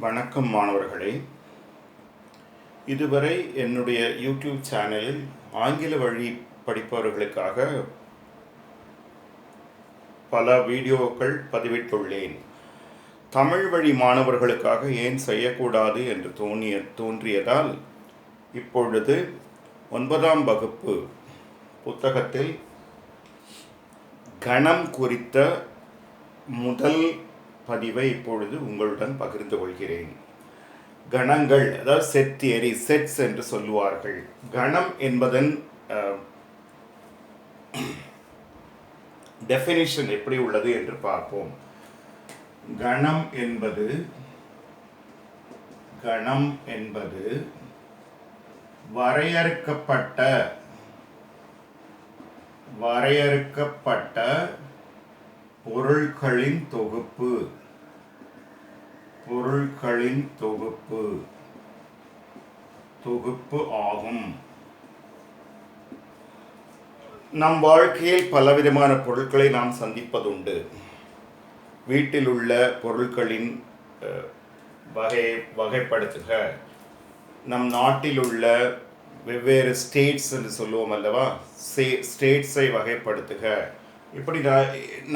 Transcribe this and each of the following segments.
வணக்கம் மாணவர்களே. இதுவரை என்னுடைய யூடியூப் சேனலில் ஆங்கில வழி படிப்பவர்களுக்காக பல வீடியோக்கள் பதிவிட்டுள்ளேன். தமிழ் வழி மாணவர்களுக்காக ஏன் செய்யக்கூடாது என்று தோணிய தோன்றியதால் இப்பொழுது ஒன்பதாம் வகுப்பு புத்தகத்தில் கணம் குறித்த முதல் பதிவை இப்பொழுது உங்களுடன் பகிர்ந்து கொள்கிறேன். கணங்கள் அதாவது செட் தியரி செட்ஸ் என்று சொல்லுவார்கள். கணம் என்பதன் டெஃபினிஷன் எப்படி உள்ளது என்று பார்ப்போம். கணம் என்பது கணம் என்பது வரையறுக்கப்பட்ட வரையறுக்கப்பட்ட பொருட்களின் தொகுப்பு. பொருட்களின் தொகுப்பு. தொகுப்பு ஆகும். நம் வாழ்க்கையில் பலவிதமான பொருட்களை நாம் சந்திப்பதுண்டு. வீட்டில் உள்ள பொருட்களின் வகை வகைப்படுத்துக. நம் நாட்டில் உள்ள வெவ்வேறு ஸ்டேட்ஸ் என்று சொல்லுவோம் அல்லவா? ஸ்டேட்ஸை வகைப்படுத்துக. இப்படி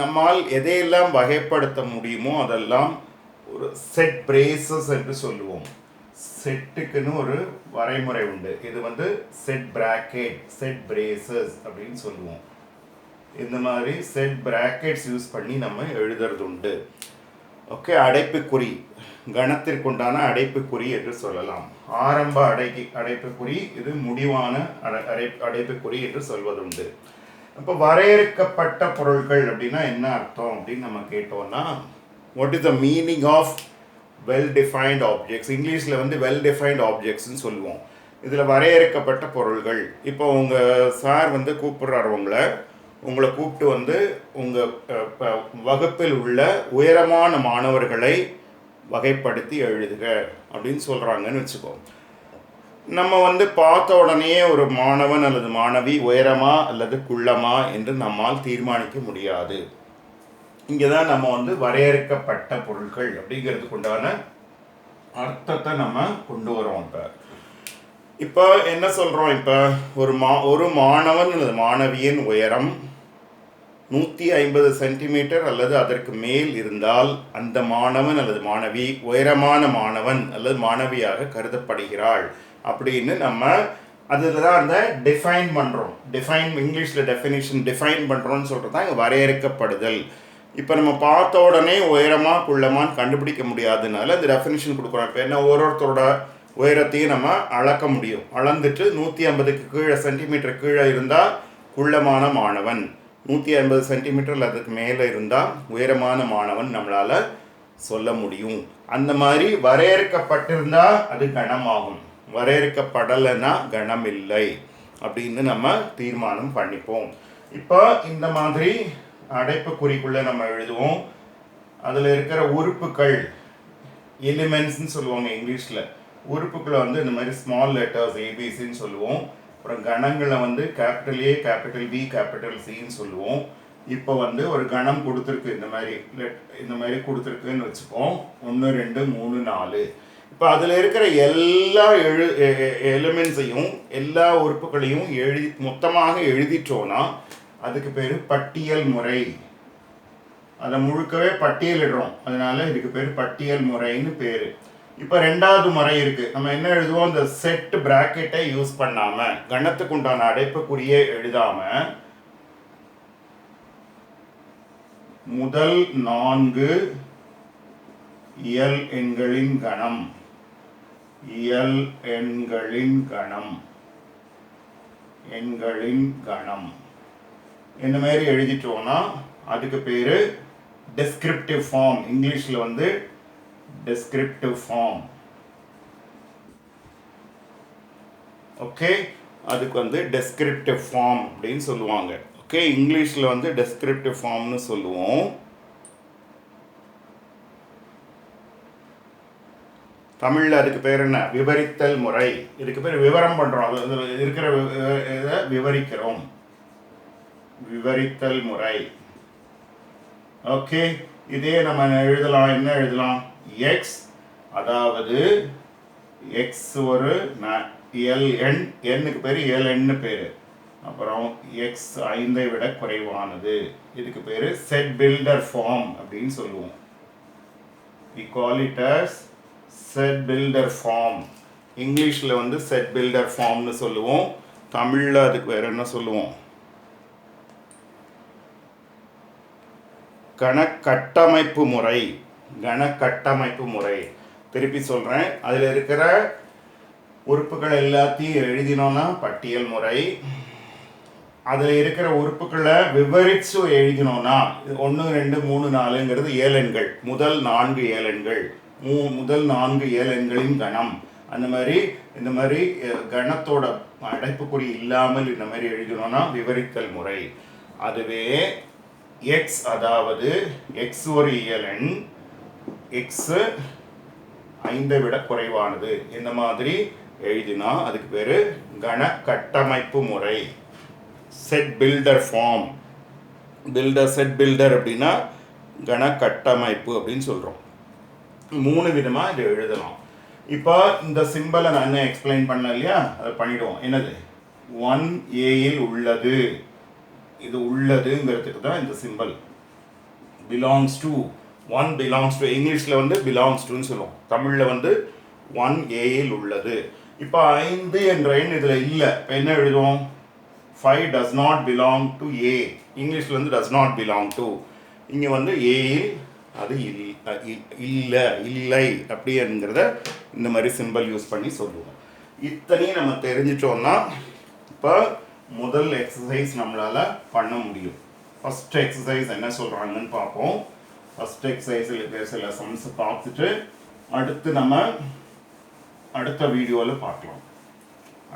நம்மால் எதையெல்லாம் வகைப்படுத்த முடியுமோ அதெல்லாம் ஒரு செட் பிரேசஸ் என்று சொல்லுவோம். செட்டுக்குன்னு ஒரு வரைமுறை உண்டு. இது வந்து செட் பிராக்கெட் செட் பிரேசஸ் அப்படின்னு சொல்லுவோம். இந்த மாதிரி செட் பிராக்கெட்ஸ் யூஸ் பண்ணி நம்ம எழுதுறது உண்டு. ஓகே அடைப்புக்குறி கணத்திற்குண்டான அடைப்புக்குறி என்று சொல்லலாம். ஆரம்ப அடைக்கு அடைப்புக்குறி இது முடிவான அடை அடை அடைப்புக்குறி என்று சொல்வதுண்டு அப்போ வரையறுக்கப்பட்ட பொருட்கள் அப்படின்னா என்ன அர்த்தம் அப்படின்னு நம்ம கேட்டோம்னா what is the meaning of well defined objects இங்கிலீஷில் வந்து வெல் டிஃபைன்ட் ஆப்ஜெக்ட்ஸ்னு சொல்லுவோம். இதில் வரையறுக்கப்பட்ட பொருள்கள். இப்போ உங்கள் சார் வந்து கூப்பிடுறாரு உங்களை. உங்களை கூப்பிட்டு வந்து உங்கள் வகுப்பில் உள்ள உயரமான மாணவர்களை வகைப்படுத்தி எழுதுக அப்படின்னு சொல்கிறாங்கன்னு வச்சுக்கோங்க. நம்ம வந்து பார்த்த உடனே ஒரு மாணவன் அல்லது மாணவி உயரமா அல்லது குள்ளமா என்று நம்மால் தீர்மானிக்க முடியாது. இங்கே தான் நம்ம வந்து வரையறுக்கப்பட்ட பொருட்கள் அப்படிங்கிறதுக்கு உண்டான அர்த்தத்தை நம்ம கொண்டு வரோம் இப்போ. இப்போ என்ன சொல்கிறோம் இப்போ? ஒரு மா ஒரு மாணவன் அல்லது மாணவியின் உயரம் நூற்றி ஐம்பது சென்டிமீட்டர் அல்லது அதற்கு மேல் இருந்தால் அந்த மாணவன் அல்லது மாணவி உயரமான மாணவன் அல்லது மாணவியாக கருதப்படுகிறாள். அப்படின்னு நம்ம அதில் தான் அந்த டிஃபைன் பண்ணுறோம் டிஃபைன் இங்கிலீஷில் டெஃபினிஷன் டிஃபைன் பண்ணுறோம்னு சொல்கிறது தான் இங்கே வரையறுக்கப்படுதல். இப்போ நம்ம பார்த்த உடனே உயரமாக குள்ளமான்னு கண்டுபிடிக்க முடியாதனால அந்த டெஃபினேஷன் கொடுக்குறோம். இப்போ என்ன ஒரு ஒருத்தரோட உயரத்தையும் நம்ம அளக்க முடியும். அளந்துட்டு நூற்றி ஐம்பதுக்கு கீழே சென்டிமீட்டர் கீழே இருந்தால் குள்ளமான மாணவன். நூற்றி ஐம்பது சென்டிமீட்டர் அதுக்கு மேலே இருந்தால் உயரமான மாணவன் நம்மளால் சொல்ல முடியும். அந்த மாதிரி வரையறுக்கப்பட்டிருந்தால் அது கனமாகும். வரையறுக்கப்படலைன்னா கணம் இல்லை அப்படின்னு நம்ம தீர்மானம் பண்ணிப்போம். இப்போ இந்த மாதிரி அடைப்புக்குறிக்குள்ளே நம்ம எழுதுவோம். அதில் இருக்கிற உறுப்புகள் எலிமெண்ட்ஸ்னு சொல்லுவாங்க இங்கிலீஷில். உறுப்புக்களை வந்து இந்த மாதிரி ஸ்மால் லெட்டர்ஸ் ஏபிசின்னு சொல்லுவோம். அப்புறம் கணங்களை வந்து capital A capital B capital சின்னு சொல்லுவோம். இப்போ வந்து ஒரு கணம் கொடுத்துருக்கு இந்த மாதிரி லெட் இந்த மாதிரி கொடுத்துருக்குன்னு வச்சுப்போம். ஒன்று ரெண்டு மூணு நாலு. இப்போ அதில் இருக்கிற எல்லா எழு எலிமெண்ட்ஸையும் எல்லா உறுப்புகளையும் எழுதி மொத்தமாக எழுதிட்டோன்னா அதுக்கு பேர் பட்டியல் முறை. அதை முழுக்கவே பட்டியலிடுறோம். அதனால இதுக்கு பேர் பட்டியல் முறைன்னு பேர். இப்போ ரெண்டாவது முறை இருக்குது நம்ம என்ன எழுதுவோம்? இந்த செட் பிராக்கெட்டை யூஸ் பண்ணாமல் கணத்துக்கு உண்டான அடைப்புக்குறியே எழுதாமல் முதல் நான்கு இயல் எண்களின் கணம். இயல் எண்களின் கணம். எண்களின் கணம். இந்த மாதிரி எழுதிட்டோம்னா அதுக்கு பேர் டெஸ்கிரிப்டிவ் ஃபார்ம் இங்கிலீஷில் வந்து டெஸ்கிரிப்டிவ் ஃபார்ம் ஓகே அதுக்கு வந்து டெஸ்கிரிப்டிவ் ஃபார்ம் அப்படின்னு சொல்லுவாங்க. ஓகே இங்கிலீஷில் வந்து டெஸ்கிரிப்டிவ் ஃபார்ம்னு சொல்லுவோம். தமிழில் அதுக்கு பேர் என்ன? விவரித்தல் முறை. இதுக்கு பேர் விவரம் பண்ணுறோம் அது அதில் இருக்கிற வி- இதை விவரிக்கிறோம். விவரித்தல் முறை. ஓகே. இதே நம்ம எழுதலாம். என்ன எழுதலாம்? எக்ஸ் அதாவது எக்ஸ் ஒரு எல்என் எண்ணுக்கு பேர் எல்என்னு பேர். அப்புறம் எக்ஸ் ஐந்தை விட குறைவானது. இதுக்கு பேர் செட் பில்டர் ஃபார்ம் அப்படின்னு சொல்லுவோம். இ call செட் பில்டர் ஃபார்ம் இங்கிலீஷில் வந்து செட் பில்டர் ஃபார்ம்னு சொல்லுவோம். தமிழில் அதுக்கு வேற என்ன சொல்லுவோம்? கணக்கட்டமைப்பு முறை. கணக்கட்டமைப்பு முறை. திருப்பி சொல்கிறேன் அதில் இருக்கிற உறுப்புகள் எல்லாத்தையும் எழுதினோன்னா பட்டியல் முறை. அதில் இருக்கிற உறுப்புகளை விவரித்து எழுதினோன்னா ஒன்று ரெண்டு மூணு நாலுங்கிறது ஏழெண்கள். முதல் நான்கு ஏழெண்கள். மூ முதல் நான்கு ஏழெண்களின் கணம். அந்த மாதிரி இந்த மாதிரி கணத்தோட அடைப்புக்குறி இல்லாமல் இந்த மாதிரி எழுதணும்னா விவரித்தல் முறை. அதுவே எக்ஸ் அதாவது எக்ஸ் ஒரு இயலன் எக்ஸ் ஐந்தை விட குறைவானது. இந்த மாதிரி எழுதினா அதுக்கு பேர் கண கட்டமைப்பு முறை. Set builder form builder set builder அப்படின்னா கண கட்டமைப்பு அப்படின்னு சொல்கிறோம் மூணு விதமாக இதை எழுதலாம் இப்போ இந்த சிம்பலை நான் என்ன எக்ஸ்பிளைன் பண்ணல இல்லையா? அதை பண்ணிடுவோம். என்னது? ஒன் ஏயில் உள்ளது. இது உள்ளதுங்கிறதுக்கு தான் இந்த symbol belongs to one belongs to இங்கிலீஷில் வந்து பிலாங்ஸ் டுன்னு சொல்லுவோம். தமிழில் வந்து ஒன் ஏயில் உள்ளது. இப்போ ஐந்து என்ற எண் இதில் இல்லை. இப்போ என்ன எழுதுவோம்? Five does not belong to A இங்கிலீஷில் வந்து டஸ் நாட் பிலாங் டு இங்கே வந்து ஏயில் அது இல் இல்லை இல்லை அப்படிங்கிறத இந்த மாதிரி சிம்பல் யூஸ் பண்ணி சொல்லுவோம். இத்தனையும் நம்ம தெரிஞ்சிட்டோம்னா இப்போ முதல் எக்ஸசைஸ் நம்மளால் பண்ண முடியும். ஃபஸ்ட் எக்ஸசைஸ் என்ன சொல்கிறாங்கன்னு பார்ப்போம். ஃபஸ்ட் எக்ஸசைஸில் இருக்கிற சில சம்ஸ் பார்த்துட்டு அடுத்து நம்ம அடுத்த வீடியோவில் பார்க்கலாம்.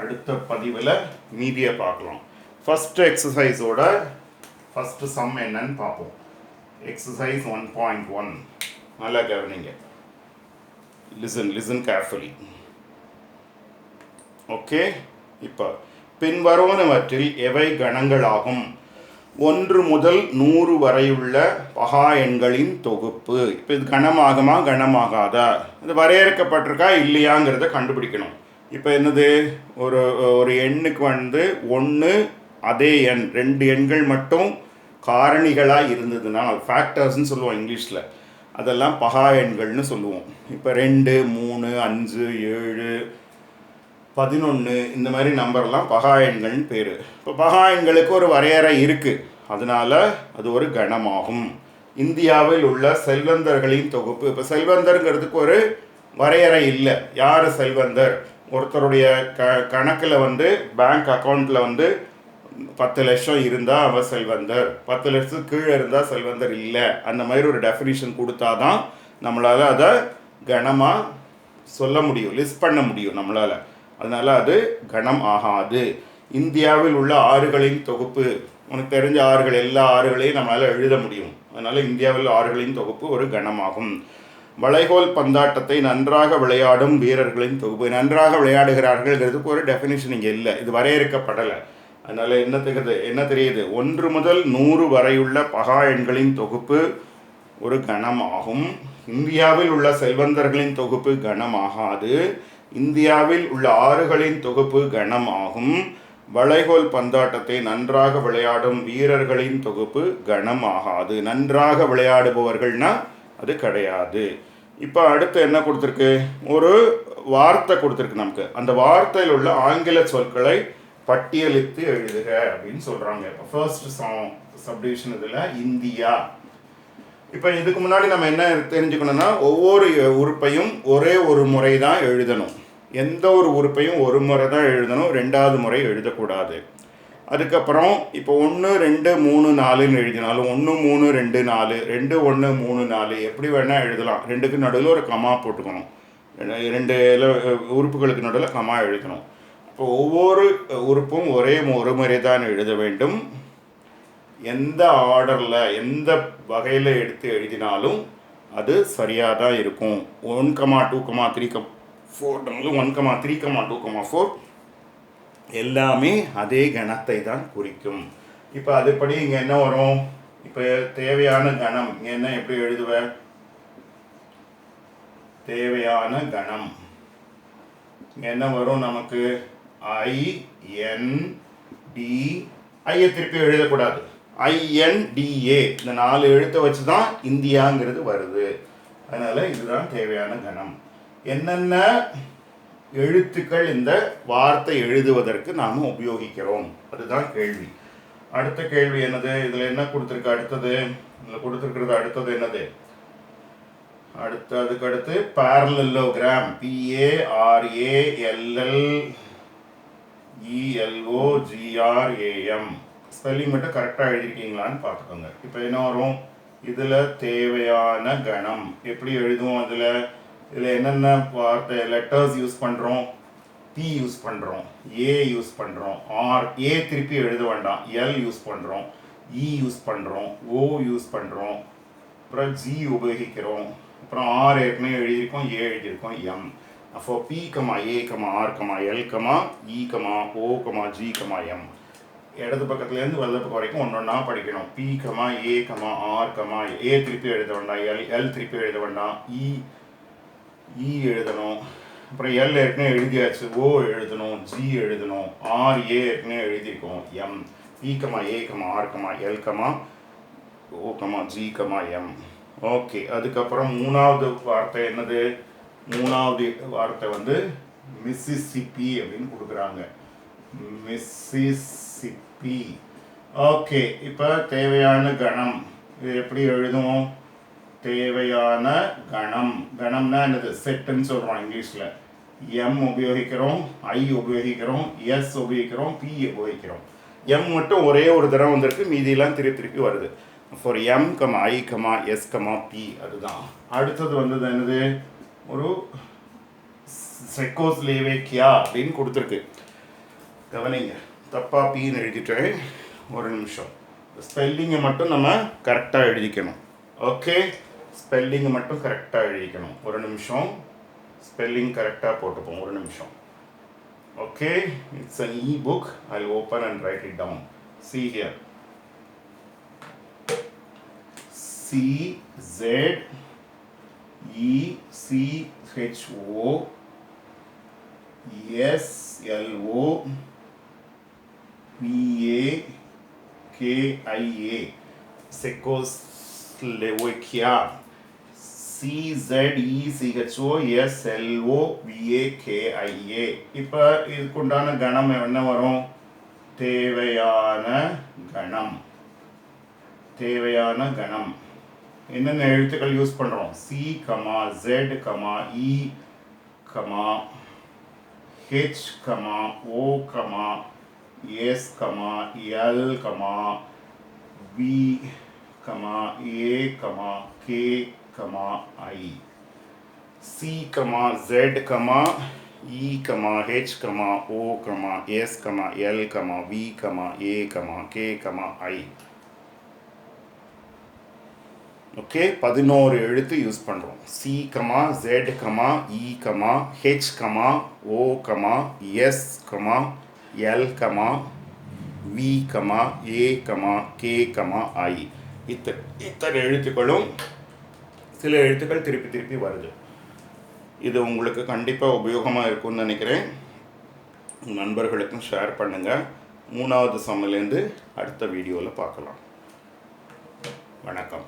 அடுத்த பதிவில் மீதியை பார்க்கலாம். ஃபஸ்ட் எக்ஸசைஸோட ஃபஸ்ட்டு சம் என்னன்னு பார்ப்போம். எக்ஸசைஸ் ஒன் பாயிண்ட் ஒன் நல்லா கவனிங்க. லிசன் லிசன் கேர்ஃபுல்லி ஓகே இப்போ பின்வருவனவற்றில் எவை கணங்களாகும்? ஒன்று முதல் நூறு வரையுள்ள பகா எண்களின் தொகுப்பு. இப்போ இது கணமாகுமா கணமாகாதா இது வரையறுக்கப்பட்டிருக்கா இல்லையாங்கிறத கண்டுபிடிக்கணும். இப்போ என்னது? ஒரு ஒரு எண்ணுக்கு வந்து ஒன்று அதே எண். ரெண்டு எண்கள் மட்டும் காரணிகளாக இருந்ததுன்னா ஃபேக்டர்ஸ்னு சொல்லுவோம் இங்கிலீஷில். அதெல்லாம் பகா எண்கள்னு சொல்லுவோம். இப்போ ரெண்டு மூணு அஞ்சு ஏழு பதினொன்று இந்த மாதிரி நம்பர்லாம் பகா எண்கள்னு பேர். இப்போ பகா எண்களுக்கு ஒரு வரையறை இருக்குது அதனால் அது ஒரு கணமாகும். இந்தியாவில் உள்ள செல்வந்தர்களின் தொகுப்பு. இப்போ செல்வந்தருங்கிறதுக்கு ஒரு வரையறை இல்லை. யார் செல்வந்தர்? ஒருத்தருடைய க கணக்கில் வந்து பேங்க் அக்கௌண்ட்டில் வந்து பத்து லட்சம் இருந்தால் அவர் செல்வந்தர். பத்து லட்சத்துக்கு கீழே இருந்தால் செல்வந்தர் இல்லை. அந்த மாதிரி ஒரு டெஃபினிஷன் கொடுத்தாதான் நம்மளால் அதை கணமாக சொல்ல முடியும் லிஸ்ட் பண்ண முடியும் நம்மளால். அதனால் அது கணம் ஆகாது. இந்தியாவில் உள்ள ஆறுகளின் தொகுப்பு உனக்கு தெரிஞ்ச ஆறுகள் எல்லா ஆறுகளையும் நம்மளால் எழுத முடியும். அதனால் இந்தியாவில் ஆறுகளின் தொகுப்பு ஒரு கணமாகும் வளைகோல் பந்தாட்டத்தை நன்றாக விளையாடும் வீரர்களின் தொகுப்பு. நன்றாக விளையாடுகிறார்கள்ங்கிறதுக்கு ஒரு டெஃபினிஷன் இங்கே இல்லை. இது வரையறுக்கப்படலை. அதனால் என்ன தெரியுது? என்ன தெரியுது? ஒன்று முதல் நூறு வரையுள்ள பகா எண்களின் தொகுப்பு ஒரு கணமாகும் இந்தியாவில் உள்ள செல்வந்தர்களின் தொகுப்பு கணமாகாது இந்தியாவில் உள்ள ஆறுகளின் தொகுப்பு கணமாகும் வளைகோல் பந்தாட்டத்தை நன்றாக விளையாடும் வீரர்களின் தொகுப்பு கணமாகாது நன்றாக விளையாடுபவர்கள்னா அது கிடையாது. இப்போ அடுத்து என்ன கொடுத்துருக்கு? ஒரு வார்த்தை கொடுத்துருக்கு நமக்கு. அந்த வார்த்தையில் உள்ள ஆங்கில சொற்களை பட்டியலிட்டு எழுதுக அப்படின்னு சொல்கிறாங்க இப்போ ஃபர்ஸ்ட் சாங் சப்டிவிஷன் இதில் இந்தியா. இப்போ இதுக்கு முன்னாடி நம்ம என்ன தெரிஞ்சுக்கணும்னா ஒவ்வொரு உறுப்பையும் ஒரே ஒரு முறை தான் எழுதணும். எந்த ஒரு உறுப்பையும் ஒரு முறை தான் எழுதணும் ரெண்டாவது முறை எழுதக்கூடாது. அதுக்கப்புறம் இப்போ ஒன்று ரெண்டு மூணு நாலுன்னு எழுதினாலும் ஒன்று மூணு ரெண்டு நாலு ரெண்டு ஒன்று மூணு நாலு எப்படி வேணால் எழுதலாம். ரெண்டுக்கு நடுவில் ஒரு கமா போட்டுக்கணும். ரெண்டு- உறுப்புகளுக்கு நடுவில் கமா எழுதணும். இப்போ ஒவ்வொரு உறுப்பும் ஒரே ஒரு முறை தான் எழுத வேண்டும். எந்த ஆர்டரில் எந்த வகையில் எடுத்து எழுதினாலும் அது சரியாக தான் இருக்கும். One comma two comma three comma ஃபோர்னாலும் one comma three comma two comma four எல்லாமே அதே கணத்தை தான் குறிக்கும். இப்போ அதுபடி இங்கே என்ன வரும்? இப்போ தேவையான கணம் இங்கே என்ன எப்படி எழுதுவேன் தேவையான கணம். என்ன வரும் நமக்கு? ஐ என் டி ஐயை திருப்பி எழுதக்கூடாது. ஐஎன்டிஏ இந்த நாலு எழுத்தை வச்சு தான் இந்தியாங்கிறது வருது. அதனால் இதுதான் தேவையான கணம். என்னென்ன எழுத்துக்கள் இந்த வார்த்தை எழுதுவதற்கு நாம் உபயோகிக்கிறோம்? அதுதான் கேள்வி. அடுத்த கேள்வி என்னது? இதில் என்ன கொடுத்துருக்கு? அடுத்தது? இதில் கொடுத்துருக்கிறது அடுத்தது என்னது? அடுத்து அதுக்கு அடுத்து பிஏஆர்ஏஎல்எல் இஎல்ஓஜிஆர்ஏஎம் ஸ்பெல்லிங் மட்டும் கரெக்டாக எழுதிருக்கீங்களான்னு பார்த்துக்கோங்க. இப்போ என்ன வரும்? இதில் தேவையான கணம். எப்படி எழுதுவோம் அதில்? இதில் என்னென்ன வார்த்தை லெட்டர்ஸ் யூஸ் பண்ணுறோம் டி யூஸ் பண்ணுறோம் ஏ யூஸ் பண்ணுறோம் ஆர் ஏ திருப்பி எழுத வேண்டாம். எல் யூஸ் பண்ணுறோம் இ e யூஸ் பண்ணுறோம் ஓ யூஸ் பண்ணுறோம் அப்புறம் ஜி உபயோகிக்கிறோம். அப்புறம் ஆர் ஏற்கனவே எழுதியிருக்கோம் ஏ எழுதியிருக்கோம் எம் அப்போ P comma A comma R comma L comma E comma O comma G comma M இடது பக்கத்துலேருந்து வலது பக்கம் வரைக்கும் ஒன்று ஒன்றா படிக்கணும். P comma A comma R comma A திருப்பி எழுத வேண்டாம். எல் எல் திருப்பி எழுத வேண்டாம். இ இ எழுதணும். அப்புறம் எல் ஏற்கனவே எழுதியாச்சு. ஓ எழுதணும். ஜி எழுதணும். ஆர் ஏ ஏற்கனவே எழுதியிருக்கோம். M P comma A comma R comma L comma O comma G comma M okay அதுக்கப்புறம் மூணாவது வார்த்தை என்னது? மூணாவது வார்த்தை வந்து மிஸ்ஸிசிப்பி அப்படின்னு கொடுக்குறாங்க. மிஸ்ஸிசிப்பி ஓகே இப்போ தேவையான கணம். இது எப்படி எழுதுவோம்? தேவையான கணம். கணம்னா என்னது? செட்டுன்னு சொல்கிறோம் இங்கிலீஷில். எம் உபயோகிக்கிறோம் ஐ உபயோகிக்கிறோம் எஸ் உபயோகிக்கிறோம் பி உபயோகிக்கிறோம். எம் மட்டும் ஒரே ஒரு தடவை வந்திருக்கு மீதியெல்லாம் திருப்பி திருப்பி வருது. For M comma I comma S comma P அதுதான். அடுத்தது வந்தது என்னது? ஒரு செக்கோஸ்லேவேக்கியா அப்படின்னு கொடுத்துருக்கு. கவனிங்க தப்பா பின்னு எழுதிட்டேன். ஒரு நிமிஷம். ஸ்பெல்லிங்கை மட்டும் நம்ம கரெக்டாக எழுதிக்கணும். ஓகே? ஸ்பெல்லிங்கை மட்டும் கரெக்டாக எழுதிக்கணும். ஒரு நிமிஷம். ஸ்பெல்லிங் கரெக்டாக போட்டுப்போம். ஒரு நிமிஷம். Okay? It's an e book I open and write it down C here C Z E SLO S L PA KIA Czechoslovakia CECHO SLO VAKIA இப்போ இதுக்குண்டான கணம் என்ன வரும்? தேவையான கணம். தேவையான கணம். என்னென்ன எழுத்துக்கள் யூஸ் பண்ணுறோம் C comma Z comma E comma H comma O comma S comma L comma V comma A comma K comma I C comma Z comma E comma H comma O comma S comma L comma V comma A comma K comma I okay பதினோரு எழுத்து use பண்ணுறோம் C comma Z comma E comma H comma O comma S comma L comma V comma A comma K comma I இத்த இத்தனை எழுத்துக்களும் சில எழுத்துக்கள் திருப்பி திருப்பி வருது. இது உங்களுக்கு கண்டிப்பாக உபயோகமாக இருக்கும்னு நினைக்கிறேன். உங்கள் நண்பர்களுக்கும் ஷேர் பண்ணுங்கள் மூணாவது சமையலேருந்து அடுத்த வீடியோவில் பார்க்கலாம். வணக்கம்.